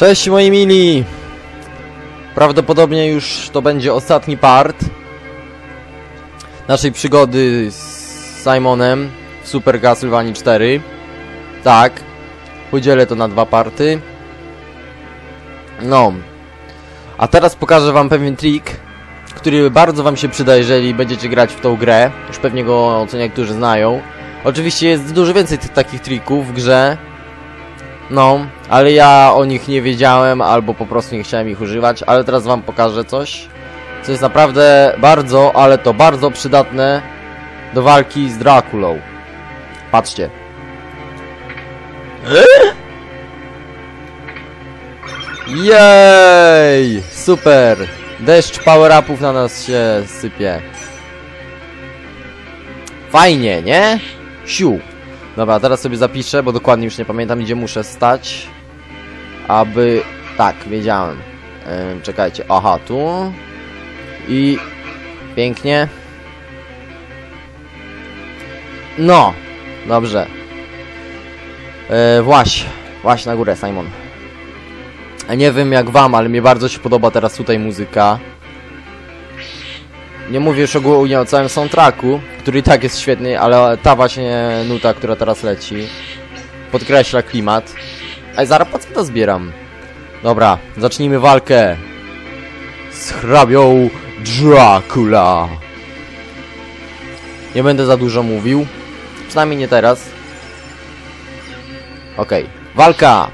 Cześć moi mili! Prawdopodobnie już to będzie ostatni part naszej przygody z Simonem w Super Castlevania 4. Tak, podzielę to na dwa party. No, a teraz pokażę wam pewien trik, który bardzo wam się przyda, jeżeli będziecie grać w tą grę. Już pewnie go co niektórzy znają. Oczywiście jest dużo więcej tych takich trików w grze. No, ale ja o nich nie wiedziałem, albo po prostu nie chciałem ich używać, ale teraz wam pokażę coś, co jest naprawdę bardzo, ale to bardzo przydatne do walki z Drakulą. Patrzcie. Jej! Super! Deszcz power-upów na nas się sypie. Fajnie, nie? Siu. Dobra, teraz sobie zapiszę, bo dokładnie już nie pamiętam, gdzie muszę stać. Aby... Tak, wiedziałem. Czekajcie. Aha, tu. I... Pięknie. No. Dobrze. Yy, właśnie. Właśnie na górę, Simon. Nie wiem jak wam, ale mnie bardzo się podoba teraz tutaj muzyka. Nie mówię już ogólnie o całym soundtracku, który i tak jest świetny, ale ta właśnie nuta, która teraz leci, podkreśla klimat. Ej, zaraz po co to zbieram? Dobra, zacznijmy walkę z hrabią Dracula. Nie będę za dużo mówił, przynajmniej nie teraz. Okej, walka!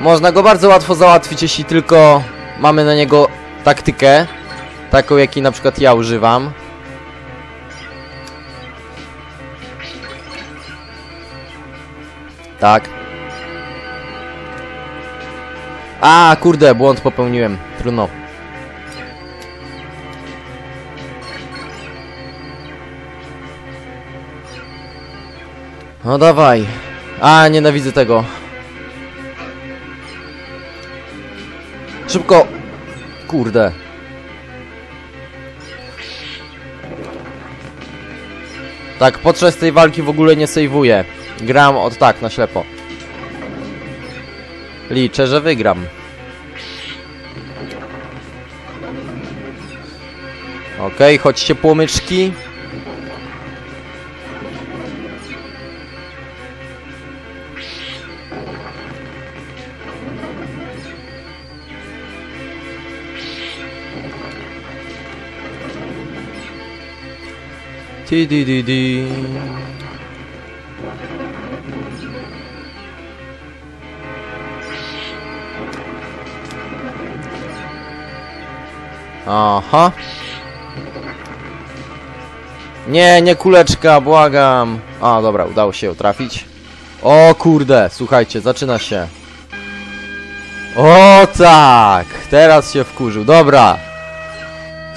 Można go bardzo łatwo załatwić, jeśli tylko mamy na niego taktykę. Taką, jakiej na przykład ja używam. Tak. A, kurde, błąd popełniłem. Trudno. No dawaj. A, nienawidzę tego. Szybko. Kurde. Tak, podczas tej walki w ogóle nie sejwuję. Gram od tak, na ślepo. Liczę, że wygram. Okej, okay, chodźcie płomyczki. Ti di di di. Aha. Nie, nie kuleczka, błagam. A, dobra, udało się ją trafić. O kurde, słuchajcie, zaczyna się. O tak, teraz się wkurzył, dobra.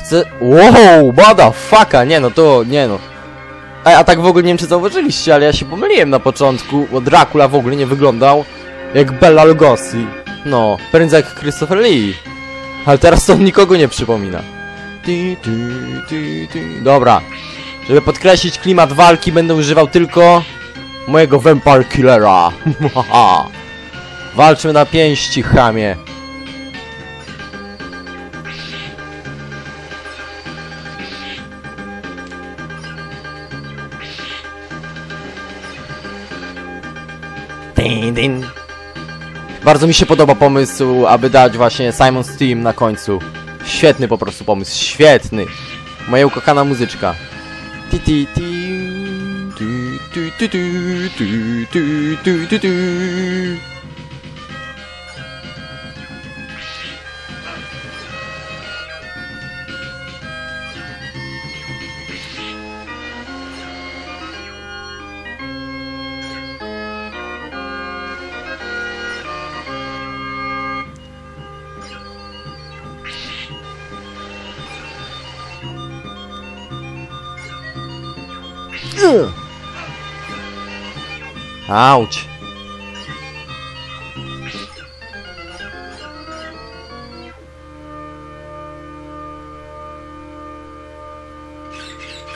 Chcę... Wow, faka, nie no, to, nie no. Ej, a tak w ogóle nie wiem czy zauważyliście, ale ja się pomyliłem na początku, bo Dracula w ogóle nie wyglądał jak Bella Lugosi. No, prędzej jak Christopher Lee. Ale teraz to nikogo nie przypomina. Dobra. Żeby podkreślić klimat walki, będę używał tylko mojego Vampire Killera. Walczmy na pięści, chamie. Bardzo mi się podoba pomysł, aby dać właśnie Simon Steam na końcu. Świetny po prostu pomysł, świetny. Moja ukochana muzyczka. Ti ti ti. Tu. Auć.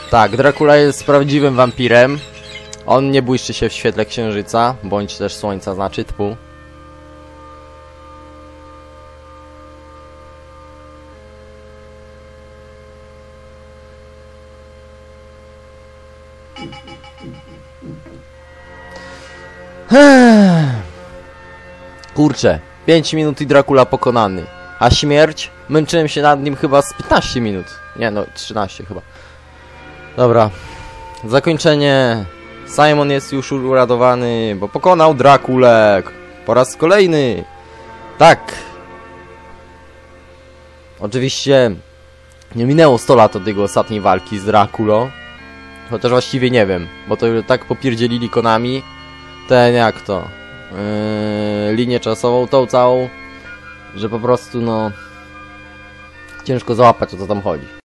Tak, Dracula jest prawdziwym wampirem. On nie błyszczy się w świetle księżyca, bądź też słońca, znaczy tpu. Kurczę, 5 minut i Dracula pokonany. A śmierć? Męczyłem się nad nim chyba z 15 minut. Nie no, 13 chyba. Dobra. Zakończenie. Simon jest już uradowany, bo pokonał Drakulek. Po raz kolejny. Tak. Oczywiście nie minęło 100 lat od jego ostatniej walki z Drakulą. Chociaż właściwie nie wiem, bo to już tak popierdzielili Konami. Ten jak to? Yy, linię czasową tą całą, że po prostu no ciężko załapać o co tam chodzi.